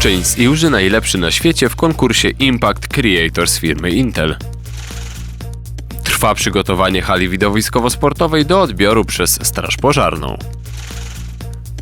Uczeń z Iłży najlepszy na świecie w konkursie Impact Creators firmy Intel. Trwa przygotowanie hali widowiskowo-sportowej do odbioru przez Straż Pożarną.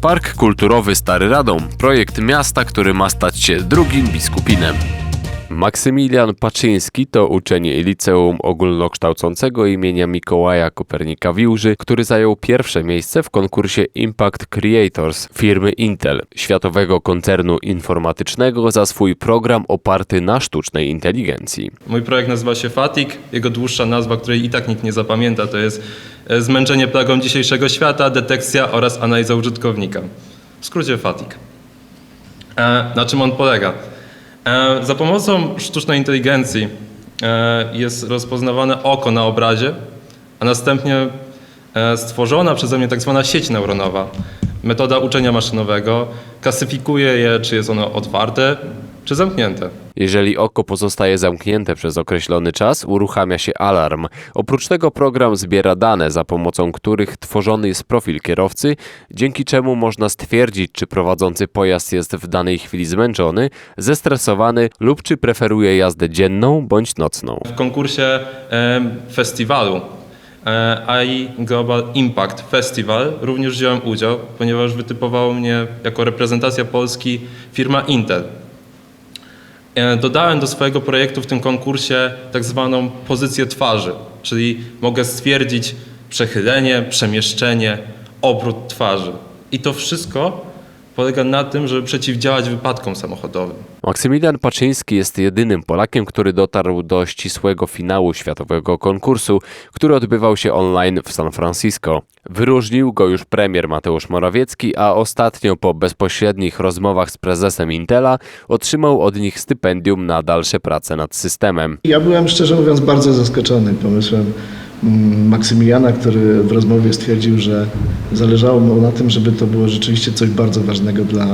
Park Kulturowy Stary Radom, projekt miasta, który ma stać się drugim biskupinem. Maksymilian Paczyński to uczeń liceum ogólnokształcącego imienia Mikołaja Kopernika Wiłży, który zajął pierwsze miejsce w konkursie Impact Creators firmy Intel, światowego koncernu informatycznego za swój program oparty na sztucznej inteligencji. Mój projekt nazywa się Fatik. Jego dłuższa nazwa, której i tak nikt nie zapamięta, to jest e, zmęczenie plagą dzisiejszego świata, detekcja oraz analiza użytkownika. W skrócie Fatik. E, na czym on polega? E, za pomocą sztucznej inteligencji e, jest rozpoznawane oko na obrazie, a następnie e, stworzona przeze mnie tak zwana sieć neuronowa, metoda uczenia maszynowego, klasyfikuje je, czy jest ono otwarte, czy zamknięte. Jeżeli oko pozostaje zamknięte przez określony czas, uruchamia się alarm. Oprócz tego program zbiera dane, za pomocą których tworzony jest profil kierowcy, dzięki czemu można stwierdzić, czy prowadzący pojazd jest w danej chwili zmęczony, zestresowany lub czy preferuje jazdę dzienną bądź nocną. w konkursie em, festiwalu e, AI Global Impact Festival również wziąłem udział, ponieważ wytypowało mnie jako reprezentacja Polski firma Intel. E, Dodałem do swojego projektu w tym konkursie tak zwaną pozycję twarzy, czyli mogę stwierdzić przechylenie, przemieszczenie, obrót twarzy. I to wszystko polega na tym, żeby przeciwdziałać wypadkom samochodowym. Maksymilian Paczyński jest jedynym Polakiem, który dotarł do ścisłego finału światowego konkursu, który odbywał się online w San Francisco. Wyróżnił go już premier Mateusz Morawiecki, a ostatnio po bezpośrednich rozmowach z prezesem Intela otrzymał od nich stypendium na dalsze prace nad systemem. Ja byłem szczerze mówiąc bardzo zaskoczony pomysłem Maksymiliana, który w rozmowie stwierdził, że zależało mu na tym, żeby to było rzeczywiście coś bardzo ważnego dla,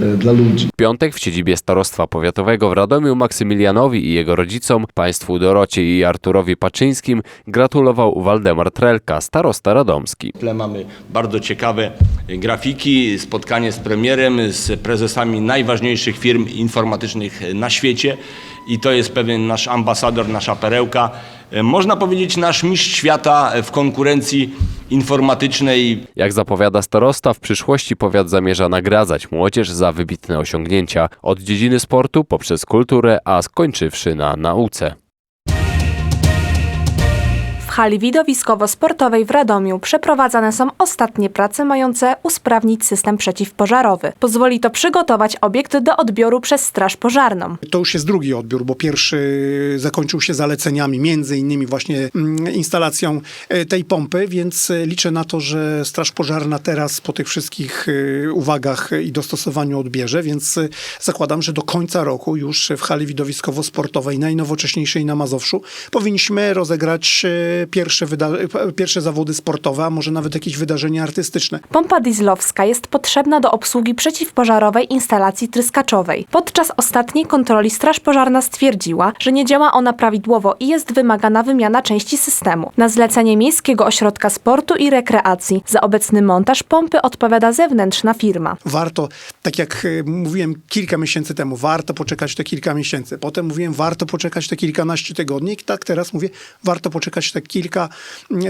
e, dla ludzi. W piątek w siedzibie Starostwa Powiatowego w Radomiu Maksymilianowi i jego rodzicom, państwu Dorocie i Arturowi Paczyńskim gratulował Waldemar Trelka, starosta radomski. W tle mamy bardzo ciekawe grafiki, spotkanie z premierem, z prezesami najważniejszych firm informatycznych na świecie i to jest pewien nasz ambasador, nasza perełka. Można powiedzieć nasz mistrz świata w konkurencji informatycznej. Jak zapowiada starosta, w przyszłości powiat zamierza nagradzać młodzież za wybitne osiągnięcia od dziedziny sportu poprzez kulturę, a skończywszy na nauce. Hali widowiskowo-sportowej w Radomiu przeprowadzane są ostatnie prace mające usprawnić system przeciwpożarowy. Pozwoli to przygotować obiekt do odbioru przez Straż Pożarną. To już jest drugi odbiór, bo pierwszy zakończył się zaleceniami, między innymi właśnie mm, instalacją e, tej pompy, więc e, liczę na to, że Straż Pożarna teraz po tych wszystkich e, uwagach i dostosowaniu odbierze, więc zakładam, że do końca roku już w hali widowiskowo-sportowej, najnowocześniejszej na Mazowszu, powinniśmy rozegrać pierwsze, pierwsze zawody sportowe, a może nawet jakieś wydarzenia artystyczne. Pompa dieslowska jest potrzebna do obsługi przeciwpożarowej instalacji tryskaczowej. Podczas ostatniej kontroli Straż Pożarna stwierdziła, że nie działa ona prawidłowo i jest wymagana wymiana części systemu. Na zlecenie Miejskiego Ośrodka Sportu i Rekreacji za obecny montaż pompy odpowiada zewnętrzna firma. warto, tak jak e, mówiłem kilka miesięcy temu, warto poczekać te kilka miesięcy. Potem mówiłem, warto poczekać te kilkanaście tygodni. I tak teraz mówię, warto poczekać te kilka,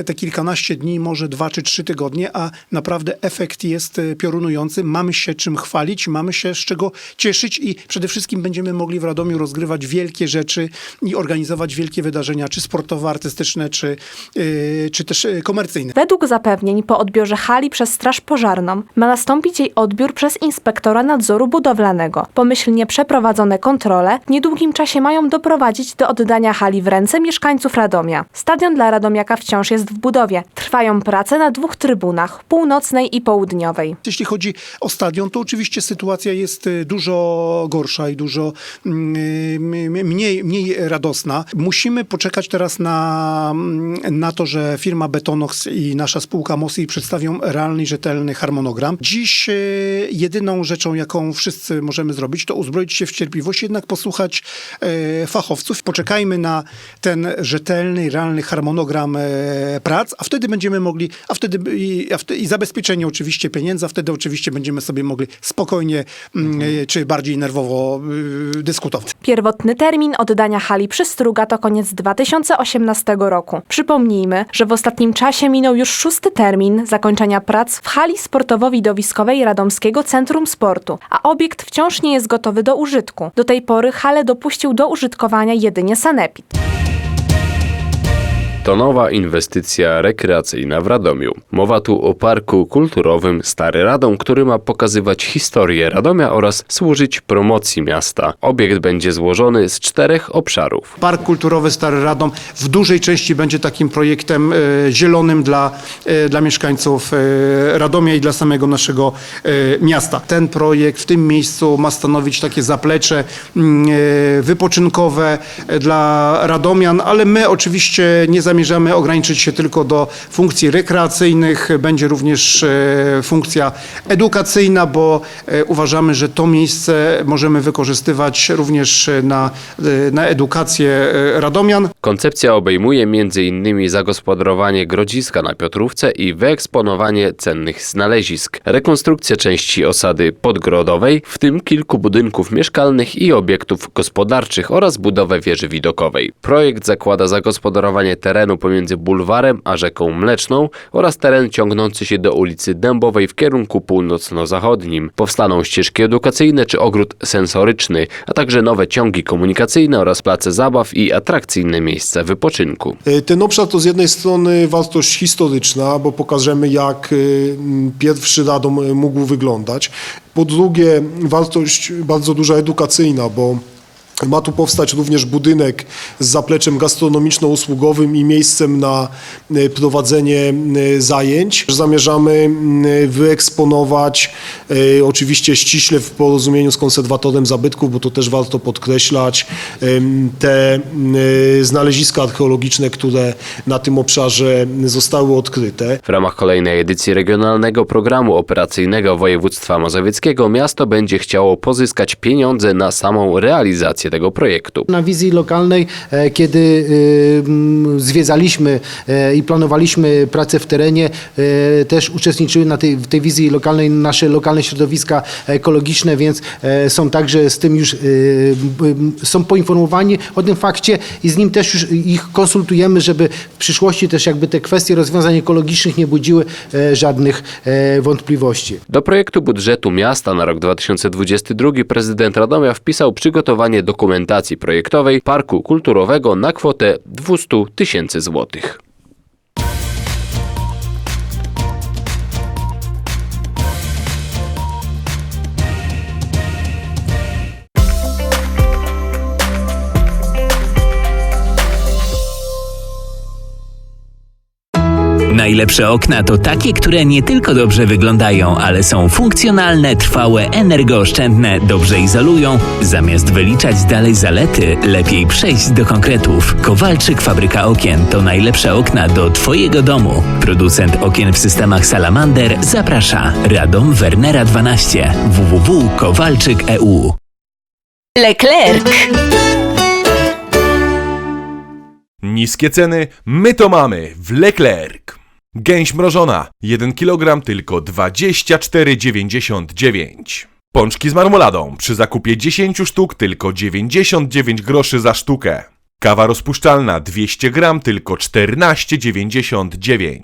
te kilkanaście dni, może dwa czy trzy tygodnie, a naprawdę efekt jest e, piorunujący. Mamy się czym chwalić, mamy się z czego cieszyć i przede wszystkim będziemy mogli w Radomiu rozgrywać wielkie rzeczy i organizować wielkie wydarzenia, czy sportowe, artystyczne, czy, e, czy też e, komercyjne. Według zapewnień po odbiorze hali przez Straż Pożarną ma nastąpić jej odbiór przez inspektora nadzoru budowlanego. Pomyślnie przeprowadzone kontrole w niedługim czasie mają doprowadzić do oddania hali w ręce mieszkańców Radomia. Stadion dla Radomiaka wciąż jest w budowie. Trwają prace na dwóch trybunach, północnej i południowej. Jeśli chodzi o stadion, to oczywiście sytuacja jest y, dużo gorsza i dużo mm, y, mniej, mniej radosna. Musimy poczekać teraz na, mm, na to, że firma Betonox i nasza spółka Mosi przedstawią realny rzetelny harmonogram. Dziś y, jedyną rzeczą, jaką wszyscy możemy zrobić, to uzbroić się w cierpliwość, jednak posłuchać fachowców. Poczekajmy na ten rzetelny, realny harmonogram harmonogram e, prac, a wtedy będziemy mogli, a wtedy i, a wtedy, i zabezpieczenie oczywiście pieniędzy, a wtedy oczywiście będziemy sobie mogli spokojnie mm, e, czy bardziej nerwowo y, dyskutować. Pierwotny termin oddania hali Przystruga to koniec 2018 roku. Przypomnijmy, że w ostatnim czasie minął już szósty termin zakończenia prac w hali sportowo-widowiskowej Radomskiego Centrum Sportu, a obiekt wciąż nie jest gotowy do użytku. Do tej pory halę dopuścił do użytkowania jedynie Sanepid. To nowa inwestycja rekreacyjna w Radomiu. Mowa tu o parku kulturowym Stary Radom, który ma pokazywać historię Radomia oraz służyć promocji miasta. Obiekt będzie złożony z czterech obszarów. Park Kulturowy Stary Radom w dużej części będzie takim projektem e, zielonym dla, e, dla mieszkańców e, Radomia i dla samego naszego miasta. Ten projekt w tym miejscu ma stanowić takie zaplecze mm, wypoczynkowe dla Radomian, ale my oczywiście nie zamierzamy ograniczyć się tylko do funkcji rekreacyjnych. Będzie również e, funkcja edukacyjna, bo e, uważamy, że to miejsce możemy wykorzystywać również na, e, na edukację Radomian. Koncepcja obejmuje m.in. zagospodarowanie grodziska na Piotrówce i wyeksponowanie cennych znalezisk, rekonstrukcję części osady podgrodowej, w tym kilku budynków mieszkalnych i obiektów gospodarczych oraz budowę wieży widokowej. Projekt zakłada zagospodarowanie terenu pomiędzy bulwarem a rzeką Mleczną oraz teren ciągnący się do ulicy Dębowej w kierunku północno-zachodnim. Powstaną ścieżki edukacyjne czy ogród sensoryczny, a także nowe ciągi komunikacyjne oraz place zabaw i atrakcyjne miejsca wypoczynku. E, Ten obszar to z jednej strony wartość historyczna, bo pokażemy jak e, pierwszy Radom e, mógł wyglądać. Po drugie wartość bardzo duża edukacyjna, bo ma tu powstać również budynek z zapleczem gastronomiczno-usługowym i miejscem na e, prowadzenie e, zajęć. Zamierzamy m, wyeksponować, e, oczywiście ściśle w porozumieniu z konserwatorem zabytków, bo to też warto podkreślać, te e, znaleziska archeologiczne, które na tym obszarze zostały odkryte. W ramach kolejnej edycji regionalnego programu operacyjnego województwa mazowieckiego miasto będzie chciało pozyskać pieniądze na samą realizację tego projektu. Na wizji lokalnej, e, kiedy mm, zwiedzaliśmy e, i planowaliśmy pracę w terenie, e, też uczestniczyły na tej, w tej wizji lokalnej nasze lokalne środowiska ekologiczne, więc e, są także z tym już, są poinformowani o tym fakcie i z nim też już ich konsultujemy, żeby w przyszłości też jakby te kwestie rozwiązań ekologicznych nie budziły e, żadnych e, wątpliwości. Do projektu budżetu miasta na rok 2022 prezydent Radomia wpisał przygotowanie dokumentacji projektowej parku kulturowego na kwotę 200 tysięcy złotych. Najlepsze okna to takie, które nie tylko dobrze wyglądają, ale są funkcjonalne, trwałe, energooszczędne, dobrze izolują. Zamiast wyliczać dalej zalety, lepiej przejść do konkretów. Kowalczyk Fabryka Okien to najlepsze okna do Twojego domu. Producent okien w systemach Salamander zaprasza. Radom Wernera 12 www.kowalczyk.eu Leclerc. Niskie ceny, my to mamy w Leclerc. Gęś mrożona, 1 kg tylko 24,99. Pączki z marmoladą, przy zakupie 10 sztuk tylko 99 groszy za sztukę. Kawa rozpuszczalna 200 gram tylko 14,99.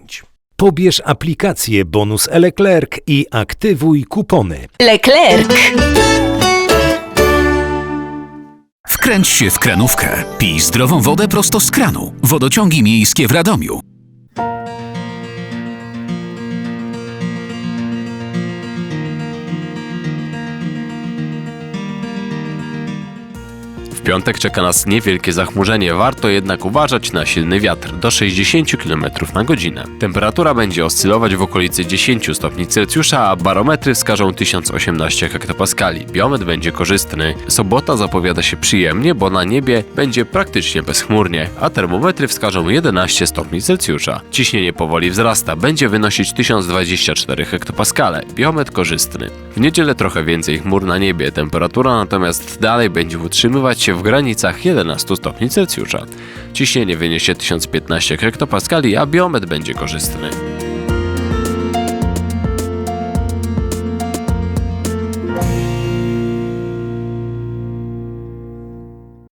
Pobierz aplikację Bonus Leclerc i aktywuj kupony. Leclerc. Wkręć się w kranówkę. Pij zdrową wodę prosto z kranu. Wodociągi miejskie w Radomiu. Piątek czeka nas niewielkie zachmurzenie, warto jednak uważać na silny wiatr do 60 km na godzinę. Temperatura będzie oscylować w okolicy 10 stopni Celsjusza, a barometry wskażą 1018 hektopaskali. Biometr będzie korzystny. Sobota zapowiada się przyjemnie, bo na niebie będzie praktycznie bezchmurnie, a termometry wskażą 11 stopni Celsjusza. Ciśnienie powoli wzrasta, będzie wynosić 1024 hektopaskale. Biometr korzystny. W niedzielę trochę więcej chmur na niebie, temperatura natomiast dalej będzie utrzymywać się w granicach 11 stopni Celsjusza. ciśnienie wyniesie 1015 hektopaskali, a biometr będzie korzystny.